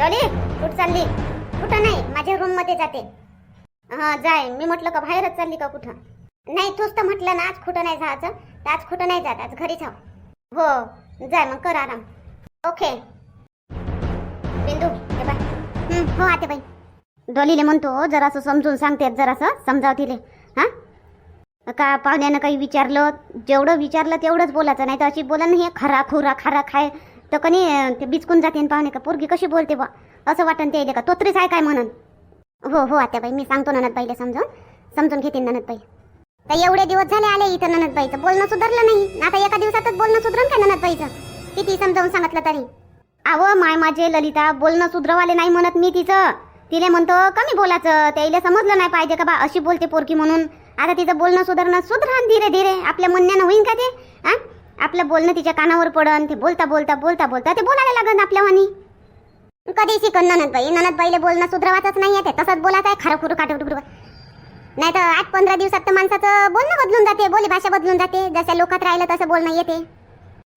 Dolly कुठं चालली? कुठं नाही माझ्या रूममध्ये जाते. हा जाय. मी म्हटलं का बाहेरच चालली का कुठं? नाही तूच तर म्हटलं ना आज कुठं नाही जायचं. तर आज कुठं नाही जात? आज घरीच हा हो जाय मग कर आराम. ओके. बिंदू हे बाय हो आते बाई. डॉलीले म्हणतो हो, जरासं समजून सांगते जरासं समजावतीले हां हा? का पाहुण्यानं काही विचारलं? जेवढं विचारलं तेवढंच बोलायचं नाही तर अशी बोला नाही खरा खुरा खरा खाय. तर कनी ते बिचकून जाते पाहुणे का पोरगी कशी बोलते बा असं वाटन ते का? तोत्रीच आहे काय म्हणून? हो हो आत्याबाई मी सांगतो ननदबाईला समजून. समजून घेते ननदबाई. तर एवढे दिवस झाले आले इथं ननदबाईचं. बोलणं सुधारलं नाही. आता एका दिवसातच बोलणं सुधरण काय ननदबाईचं? किती समजावून सांगितलं तरी. आव माय माझे ललिता बोलणं सुधरवाले नाही म्हणत मी तिचं. तिले म्हणतो कमी बोलायचं. त्याला समजलं नाही पाहिजे का बा? अशी बोलते पोरकी म्हणून. आता तिचं बोलणं सुधारणं सुधरण धीरे धीरे आपल्या म्हणण्यानं होईन का ते? आ? आपलं बोलणं तिच्या कानावर पडन ते बोलता बोलता बोलता बोलता ते बोलायला लागन आपल्या वाणी. कधी शिकन ननदबाई ननदबाईला बोलणं सुधरवाच नाही येते तसंच बोलायचं आहे खरं खुरू काटू नाही तर आठ पंधरा दिवसात तर माणसाचं बोलणं बदलून जाते बोली भाषा बदलून जाते जशा लोकात राहिलं तसं बोलणं येते.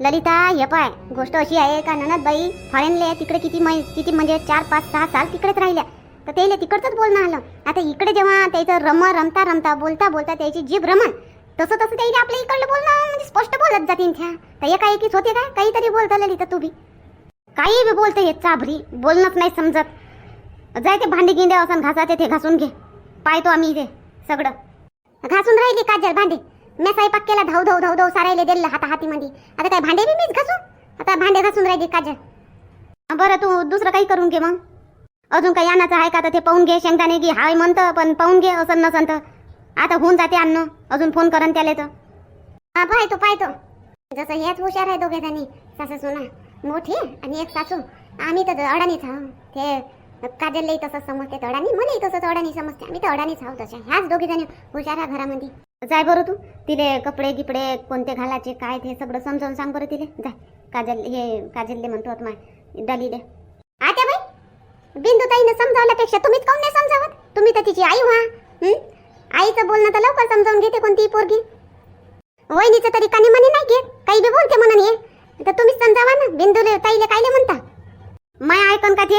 ललिता हे पाय गोष्ट अशी आहे का ननदबाई फॉरेनले तिकडे किती मै किती म्हणजे चार पाच सहा साल तिकडेच राहिल्या. तर त्याला तिकडचंच बोलणं आलं. आता इकडे जेव्हा त्याचं रम रमता रमता बोलता बोलता त्याची जीभ रमन तसं तसं त्याने आपल्या इकडलं बोलणं म्हणजे स्पष्ट बोलत जातीन त्या तर एकाएकीच होते काय? काहीतरी बोलता ललिता तू बी. काही बी बोलते हे चाभरी. बोलणंच नाही समजत. जाय ते भांडी गिंडे असं घासाचे ते घासून घे. पाहतो आम्ही इथे सगळं. घासून राहिली काजल भांडे. मी स्वयंपाक केला धाव धाव धाव धाव सारायला दिलं हाता हातीमध्ये आता काय भांडे बी मीच घासू आता भांडे घासून राहिली काजल. बरं तू दुसरं काही करून घे मग. अजून काही आणायचं आहे का? तर ते पाहून घे शेंगदाणे घे हाय म्हणतं पण पाहून घे असं नसन तर आता होऊन जाते अन्न अजून फोन करन त्याला तर. हा पाहतो पाहतो. जसं हेच हुशार आहे दोघे जणी सासू सुना. मोठी आणि एक सासू. आम्ही तर अडाणीच आहो. ते काजललाही तसंच समजते तर अडाणी. मलाही तसंच अडाणी समजते. आम्ही तर अडाणीच आहोत तशा ह्याच दोघे जणी हुशार आहे घरामध्ये. जाय बरं तू. तिले कपडे गिपडे कोणते घालायचे काय ते सगळं समजावून सांग बरं तिले. जाय. काजल हे काजलले म्हणतो आता माय डलीले. आता बाई बिंदू ताईने समजावल्यापेक्षा तुम्हीच काऊन नाही समजावत? तुम्ही तर तिची आई व्हा. आईचं बोलणं तर लवकर समजावून घेते कोणतीही पोरगी. वहिनीचं तरी कानी म्हणे नाही घेत. काही बी बोलते म्हणून ये तर तुम्हीच समजावा ना. बिंदूले ताईले कायले म्हणता? माय ऐकन का ते?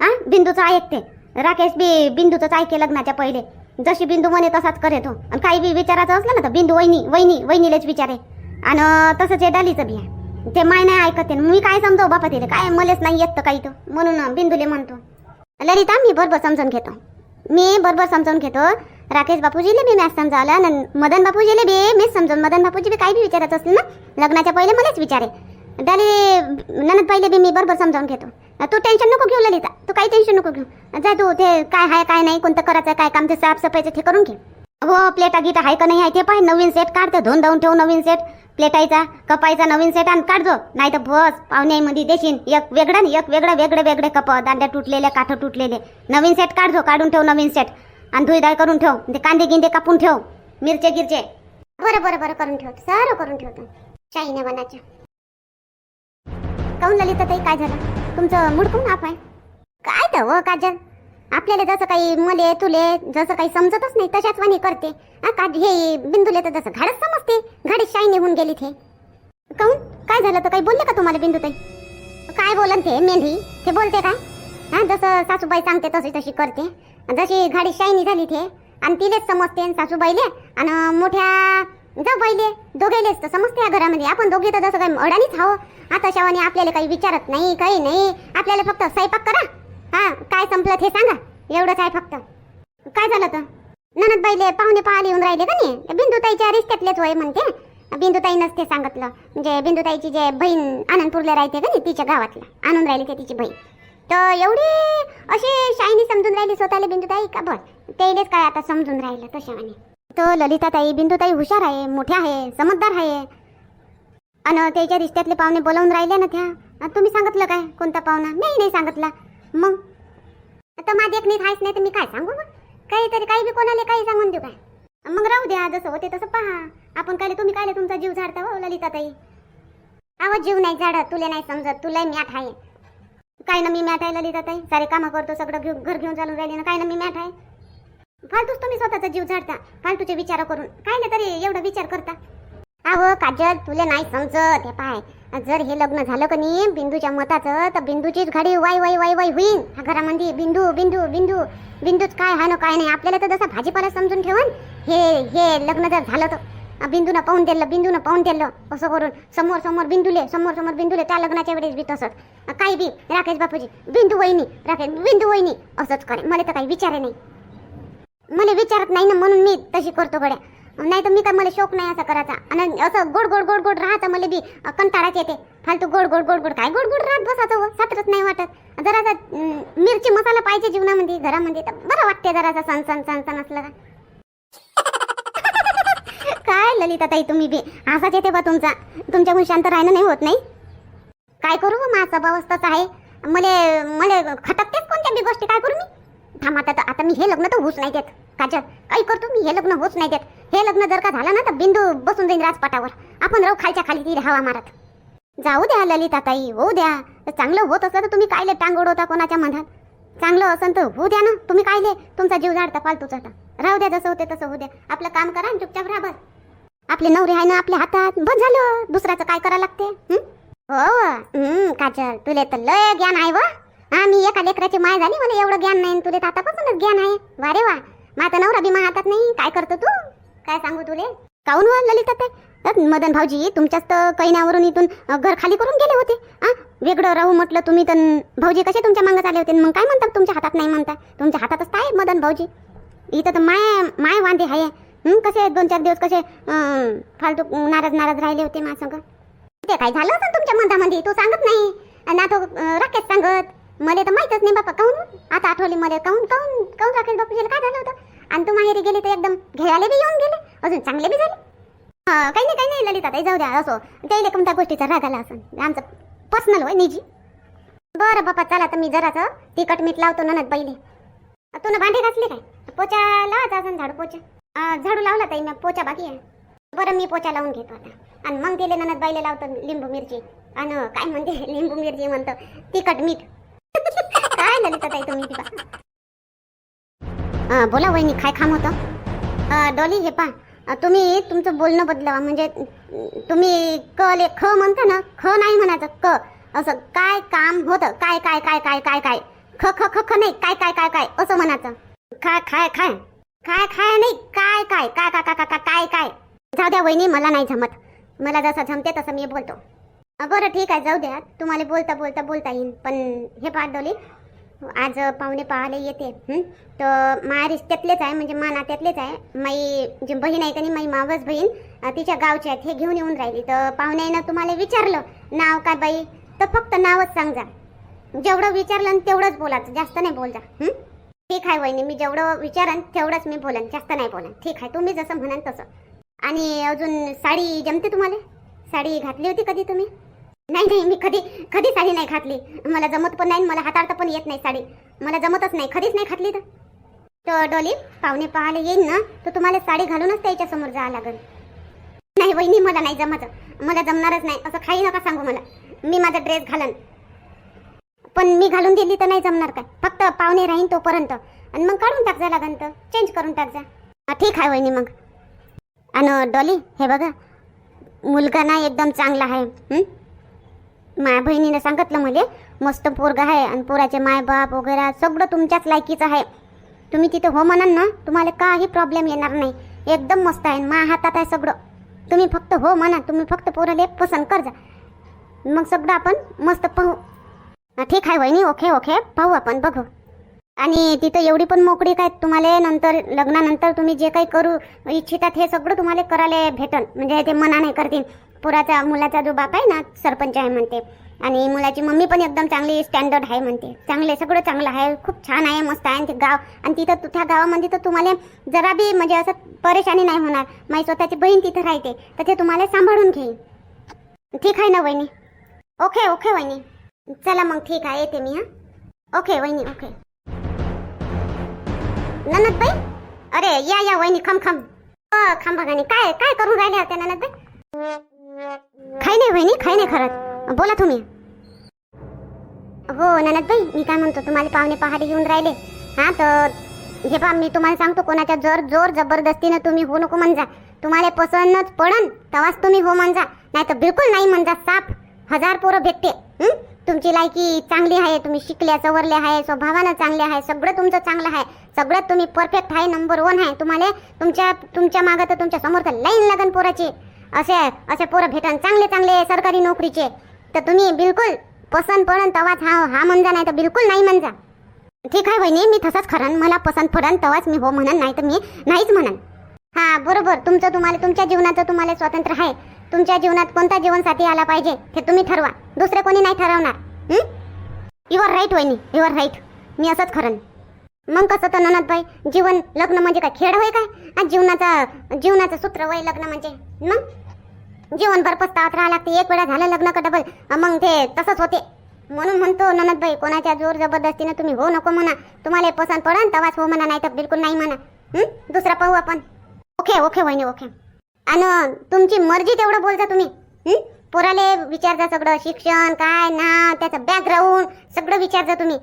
हा बिंदूचं ऐकते राकेश बी बिंदूचंच ऐके लग्नाच्या पहिले. जशी बिंदू म्हणे तसाच करे तो. आणि काही बी विचारायचं असलं ना तर बिंदू वहिनी वहिनी वहिनीलेच विचारे. आणि तसंच हे डालीचं बी आहे. ते माय नाही ऐकते मी काय समजावं बापा तिथे काय मलेच नाही येत काही तो म्हणून बिंदूले म्हणतो. ललिता मी बरोबर समजून घेतो. मी बरोबर समजून घेतो. राकेश बापूजीले बी मॅच समजावलं आणि मदन बापूजीले बी मीच समजून मदन बापूजी बी काही बी विचारत असतील ना? लग्नाच्या पहिले मलाच विचारे. डाली ननद पहिले बी मी बरोबर समजावून घेतो. तू टेन्शन नको घेऊ ललिता. तू काही टेन्शन नको घेऊ. जा तू ते काय आहे काय नाही कोणतं करायचं काय काम ते साफसफाईचं ते करून घे. हो प्लेटा गीता आहे का नाही आहे ते पाय. नवीन सेट काढते धुवून धावून ठेव नवीन सेट प्लेटायचा कपायचा नवीन सेट आणि काढजो नाही तर बस पाहुण्यामध्ये देशील एक वेगळा आणि एक वेगळा वेगळे वेगळे कप दांड्या तुटलेले काठ तुटलेले. नवीन सेट काढजो काढून ठेव नवीन सेट आणि धुईदाय करून ठेव. ते कांदे गिंदे कापून ठेव. मिरचे गिरचे. बरं बरं बरं करून ठेव. सारं करून ठेवतो शाईने बनाच्या काऊन ललिता ताई काय झालं? तुमचं मूड कोण आप आहे? काय तर व काजल. आपल्याला जसं काही मले तुले जसं काही समजतच नाही तशाच वाणी करते. हा का हे बिंदूले तर जसं घाडच समजते. घाडीत शाई निघून गेली ते काऊन? काय झालं तर काही बोलले का तुम्हाला बिंदू ताई? काय बोलन ते मेंढी? ते बोलते काय? हा जसं सासूबाई सांगते तशी तशी करते. जशी गाडी शाईनी झाली ते आणि तिलेच समजते आणि सासूबाईले आणि मोठ्या जाऊ जाऊबाईले दोघेलेच तर समजते या घरामध्ये. आपण दोघे तर जसं काही अडाणीच हाव आता शेवानी आपल्याला काही विचारत नाही काही नाही. आपल्याला फक्त स्वयंपाक करा. हा काय संपलं ते सांगा. एवढंच आहे फक्त. काय झालं तर? ननदबाईले पाहुणे पाहाले येऊन राहिले का नाही? बिंदुताईच्या रिश्त्यातलेच होय म्हणते. बिंदुताई नसते सांगितलं. म्हणजे बिंदुताईची जे बहीण आनंदपूरला राहते का नाही तिच्या गावातला आणून राहिली ते तिची बहीण. तर एवढी अशी शाईनी समजून राहिली स्वतःला बिंदुताई का बस तेलेच काय आता समजून राहिलं तशाने तर ललिताताई बिंदुताई हुशार आहे मोठ्या आहे समजदार आहे. आणि त्याच्या रिश्त्यातले पाहुणे बोलावून राहिले ना त्या? तुम्ही सांगितलं काय? कोणता पाहुणा? मी नाही सांगितला. मग? आता माझी एक नीट आहेच नाही तर मी काय सांगू मग? काहीतरी काही बी कोणाला काही सांगून देऊ काय? मग राहू द्या जसं होते तसं पहा. आपण काय तुम्ही काय तुमचा जीव झाडता हो ललिताताई? आवाज जीव नाही झाडत तुला नाही समजत तुला आठ आहे. काय ना मी मॅट आहे ललिताताई सारे कामं करतो सगळं घेऊन घर घेऊन चालून राहिले ना. काय ना मी मॅट आहे. फालतूच तुम्ही स्वतःचा जीव झाडता. फालतूचे विचार करून. काय ना तरी एवढा विचार करता. अहो काजल तुला नाही समजत. हे पाय. जर हे लग्न झालं का नाही बिंदूच्या मताचं तर बिंदूचीच गाडी वाय वाय वाय वाई होईन. ह्या घरामध्ये बिंदू बिंदू बिंदू. बिंदूच काय हा ना काय नाही. आपल्याला तर जसा भाजीपाला समजून ठेवून हे हे लग्न जर झालं तर बिंदूनं पाहून दिलं बिंदूनं पाहून दिलं. असं करून समोर समोर बिंदूले समोर समोर बिंदूले त्या लग्नाच्या वेळेस बी तसंच. काही बी? राकेश बापूजी बिंदू वहिनी राकेश बिंदू वहिनी. असंच करे. मला तर काही विचारे नाही. मला विचारत नाही ना म्हणून मी तशी करतो गड्या. नाही तर मी काय मला शौक नाही असा करायचा. आणि असं गोड गोड गोड गोड राहतं मला बी कंटाळाच येते. फालतू गोड गोड गोड गोड काय गोड गोड राहत बसायचं हो? सात्रच नाही वाटत. जरासा मिरची मसाला पाहिजे जीवनामध्ये घरामध्ये तर बरं वाटते जरासा सण सण सण सण असलं का? काय ललिता ताई तुम्ही बी. असाच येते बा तुमचा. तुमच्याकडून शांत राहणं नाही होत नाही? काय करू हो, माझा अवस्थाच आहे. मले मले खटकतेच कोणत्या बी गोष्टी काय करू मी? थांब आता आता मी हे लग्न तर होऊच नाही देत. काजल काही करतो मी हे लग्न होऊच नाही देत. हे लग्न जर का झालं ना तर बिंदू बसून जाईन राजपाटावर. आपण राहू खालच्या खाली ती हवा मारत. जाऊ द्या ललिता ताई होऊ द्या. चांगलं होत असलं तर तुम्ही कायले टांग उडवता कोणाच्या मनात? चांगलं असं तर होऊ द्या ना. तुम्ही कायले? तुमचा जीव झाडता फालतूचा. आता राहू द्या जसं होते तसं होऊ द्या. आपलं काम करा आणि चुपचाप राहा बस. आपले नवरे आहे ना आपल्या हातात. बस झालं. दुसऱ्याचं काय करा लागते? हो? हो. काजल तुले तर लय ज्ञान आहे व. हा मी एका लेकराची माय झाली मला एवढं ज्ञान नाही. तुले तर आतापासूनच ज्ञान आहे. वा रे वा. माझा नवरा बी माझ्या हातात नाही. काय करतो तू? काय सांगू तुले? काऊन व ललिता ते मदन भाऊजी तुमच्याच तर कैनावरून इथून घर खाली करून गेले होते. आ वेगळं राहू म्हटलं तुम्ही तर भाऊजी कसे तुमच्या मागत आले होते? मग काय म्हणतात तुमच्या हातात नाही म्हणता. तुमच्या हातातच काय मदन भाऊजी. इथं तर माय माय वांदे आहे. कसे दोन चार दिवस कसे? फालतू नाराज नाराज राहिले होते माझ्या संग ते काय झालं होतं तुमच्या मधामध्ये तू सांगत नाही. आणि तो राकेश सांगत. मला तर माहीतच नाही बापा काहून आता आठवली मला. काहून काहून काहून राकेश बापूजीला काय झालं होतं? आणि तू माहेरी गेले तर एकदम घ्यायला बी येऊन गेले? अजून चांगले बी झाले? काही नाही काही नाही ललिता ताई जाऊ द्या असो. त्याला कोणत्या गोष्टीचा राग आला असं आमचं पर्सनल होय निजी. बरं बापा चला तर मी जरासं तिखट मीठ लावतो ननद पहिले तू ना भांडे घासले काय? पोचा लावायचा असं झाडू पोचा. झाडू लावला ताई मी पोचा बाकी आहे. बरं मी पोचा लावून घेतो आता. आणि मग गेले ननद बाईले लावतो लिंबू मिरची. आणि काय म्हणते लिंबू मिरची म्हणतो तिखट मीठ. काय ललिता ताई तुम्ही ती बोला वहिनी काय खाम होतं? डॉली हे पा तुम्ही तुमचं बोलणं बदलावा म्हणजे तुम्ही क ले ख म्हणता ना ख नाही म्हणायचं क. असं काय काम होतं? काय काय काय काय काय काय? ख ख ख ख नाही काय काय काय काय? असं म्हणायचं. काय खाय खाय काय काय नाही काय काय काय काय काय काय काय काय. जाऊ द्या वहिनी मला नाही जमत. मला जसं जमते तसं मी बोलतो. बरं ठीक आहे जाऊ द्या. तुम्हाला बोलता बोलता बोलता येईल पण हे पाठवली आज पाहुणे पाहायला येते. तर माझ्या रिश्त्यातलेच आहे म्हणजे मा नात्यातलेच आहे. माई जी बहीण आहे का नाही माई मावस बहीण तिच्या गावची आहेत हे घेऊन येऊन राहिली. तर पाहुण्यानं तुम्हाला विचारलं नाव काय बाई? तर फक्त नावच सांगा. जेवढं विचारलं तेवढंच बोलायचं जास्त नाही बोल जा ठीक आहे वहिनी मी जेवढं विचारन तेवढंच मी बोलन जास्त नाही बोलन. ठीक आहे तुम्ही जसं म्हणाल तसं. आणि अजून साडी जमते तुम्हाला? साडी घातली होती कधी तुम्ही? नाही नाही मी कधी कधी साडी नाही घातली. मला जमत पण नाही मला हाताळता पण येत नाही साडी. मला जमतच नाही कधीच नाही घातली तर. तर डोली पाहुणे पाहायला येईन ना तर तुम्हाला साडी घालूनच त्याच्यासमोर जावं लागेल. नाही वहिनी मला नाही जमत. मला जमणारच नाही. असं काही नका सांगू मला. मी माझा ड्रेस घालन. पण मी घालून दिली तर नाही जमणार काय. फक्त पाहुणे राहीन तोपर्यंत. आणि मग काढून टाक जा लागन तर. चेंज करून टाक जा. ठीक आहे वहिनी मग. आणि डॉली हे बघा. मुलगा ना एकदम चांगला आहे. माया बहिणीनं सांगितलं मला मस्त पोरगा आहे आणि पोराचे मायबाप वगैरे सगळं तुमच्याच लायकीचं आहे. तुम्ही तिथे हो म्हणाल ना तुम्हाला काही प्रॉब्लेम येणार नाही. एकदम मस्त आहे मा हातात आहे सगळं. तुम्ही फक्त हो म्हणा तुम्ही फक्त पोराले पसंत कर जा मग सगळं आपण मस्त पाहू. ठीक आहे वहिनी ओके ओके. पाहू आपण बघू. आणि तिथं एवढी पण मोकळी काय तुम्हाला नंतर लग्नानंतर तुम्ही जे काही करू इच्छितात हे सगळं तुम्हाला करायला भेटन. म्हणजे ते मना नाही करतील. पुराचा मुलाचा जो बाप आहे ना सरपंच आहे म्हणते. आणि मुलाची मम्मी पण एकदम चांगली स्टँडर्ड आहे म्हणते. चांगले सगळं चांगलं आहे खूप छान आहे मस्त आहे आणि ते गाव. आणि तिथं त्या गावामध्ये तर तुम्हाला जरा बी म्हणजे असं परेशानी नाही होणार. माझी स्वतःची बहीण तिथं राहते. तर ते तुम्हाला सांभाळून घेईन. ठीक आहे ना वहिनी? ओके ओके वहिनी. चला मग ठीक आहे येते मी हा. ओके वहिनी ओके. ननद बाई अरे या या वहिनी खम खम. खम बघानी काय काय करून राहिले होते ननद बाई खाई नाही वहिनी खाई नाही खरंच. बोला तुम्ही. हो ननद बाई मी काय म्हणतो तुम्हाला पाहुणे पहाडे येऊन राहिले. हा तर हे पहा मी तुम्हाला सांगतो कोणाच्या जर जोर जबरदस्तीनं तुम्ही हो नको म्हणजा. तुम्हाला पसंतच पडन तवाच तुम्ही हो म्हणजा. नाही तर बिलकुल नाही म्हणजा साप. हजार पोरं भेटते तुमची लायकी चांगली आहे तुम्ही शिकल्या सवरले आहे स्वभावानं चांगले आहे सगळं तुमचं चांगलं आहे. सगळ्यात तुम्ही परफेक्ट आहे नंबर वन आहे. तुम्हाला तुमच्या तुमच्या मागं तर तुमच्यासमोर तर लाईन लागन पोराची. असे असे पोरं भेटन चांगले चांगले सरकारी नोकरीचे. तर तुम्ही बिलकुल पसंत पडन तवाच हा हा म्हणजा नाही तर बिलकुल नाही म्हणजा. ठीक आहे बहिणी मी तसंच खरं मला पसंत पडन तवाच मी हो म्हणन नाही तर मी नाहीच म्हणन. हा बरोबर. तुमचं तुम्हाला तुमच्या जीवनाचं तुम्हाला स्वातंत्र्य आहे. तुमच्या जीवनात कोणता जीवनसाथी आला पाहिजे हे तुम्ही ठरवा. दुसरे कोणी नाही ठरवणार. युअर राईट वहिनी. युअर राईट मी असंच खरं मग कसं तर ननदबाई जीवन लग्न म्हणजे काय? खेळ होय काय? जीवनाचा जीवनाचं सूत्र वय लग्न म्हणजे? मग? जीवनभर पस्तावत राहा लागते. एक वेळा झालं लग्न का डबल मग ते तसंच होते. म्हणून म्हणतो ननदबाई कोणाच्या जोर जबरदस्तीने तुम्ही हो नको म्हणा. तुम्हाला पसंत पडन तवाच हो म्हणा नाही तर बिलकुल नाही म्हणा. दुसरा पाहू आपण. ओके ओके वहिनी ओके. आणि तुमची मर्जी तेवढं बोलता तुम्ही. पोराले विचारता सगळं शिक्षण काय ना त्याचं बॅकग्राऊंड सगळं विचारता तुम्ही.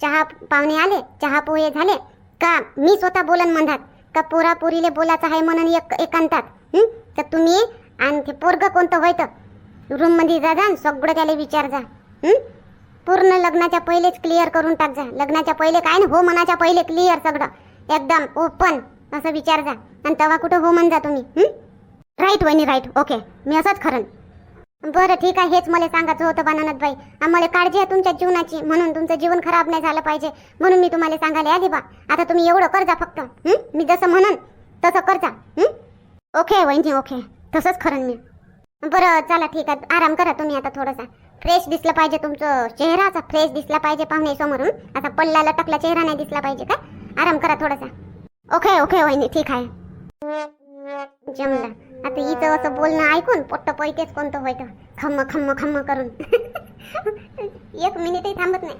चहा पाहुणे आले चहा पोहे झाले का मी स्वतः बोलन म्हणतात का पोरा पोरीले बोलायचं आहे म्हणून एक एकांतात. तर तुम्ही आणि ते पोरग कोणतं होय तर रूममध्ये जा जा सगळं त्याला विचार जा पूर्ण लग्नाच्या पहिलेच क्लिअर करून टाक जा लग्नाच्या पहिले काय ना हो मनाच्या पहिले क्लिअर सगळं. एकदम ओपन असं विचार जा. आणि तेव्हा कुठं हो म्हण जा तुम्ही राईट वहिनी राईट ओके मी असंच खरं. बरं ठीक आहे. हेच मला सांगायचं होतं बानानतबाई आम्हाला काळजी आहे तुमच्या जीवनाची. म्हणून तुमचं जीवन खराब नाही झालं पाहिजे. म्हणून मी तुम्हाला सांगायला आली बा. आता तुम्ही एवढं करजा फक्त मी जसं म्हणन तसं करजा ओके वहिनी ओके तसंच खरं मी. बरं चला ठीक आहे. आराम करा तुम्ही आता थोडासा. फ्रेश दिसला पाहिजे तुमचं चेहरा. असा फ्रेश दिसला पाहिजे पाहुणे समोरून. आता पडला लटकला चेहरा नाही दिसला पाहिजे का? आराम करा थोडासा. ओके ओके वहिनी ठीक आहे. जमला. आता हिचं असं बोलणं ऐकून पोट्ट पैकेच कोणतं व्हायचं खम्म खम्म खम्म करून. एक मिनिटही थांबत नाही.